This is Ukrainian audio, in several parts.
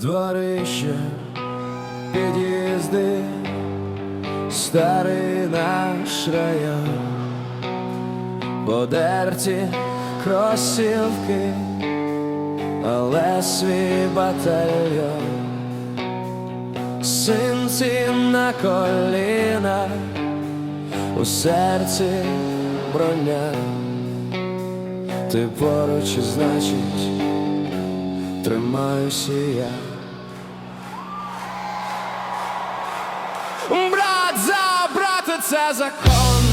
дворище, під'їзди, старий наш район, подерті кросівки, але свій батальйон, синці на колінах, у серці броня, ти поруч, значить, тримаюся я. Брат за брата, це закон.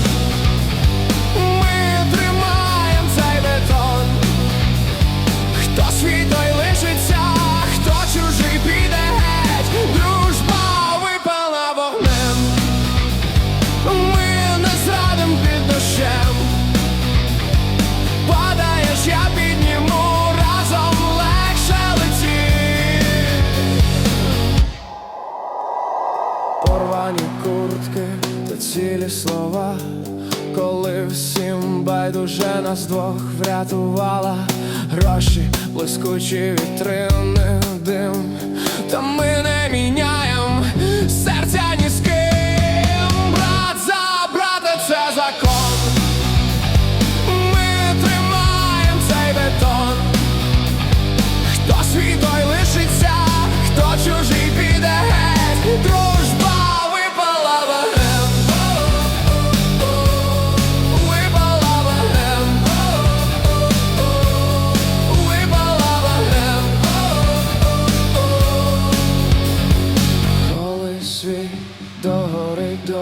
Куртки та цілі слова, коли всім байдуже нас двох врятувала. Гроші, блискучі вітрини, дим, та ми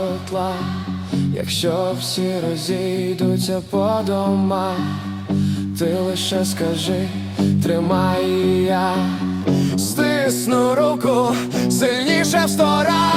дотла, якщо всі розійдуться по домах, ти лише скажи, тримай я, стисну руку сильніше в сто раз.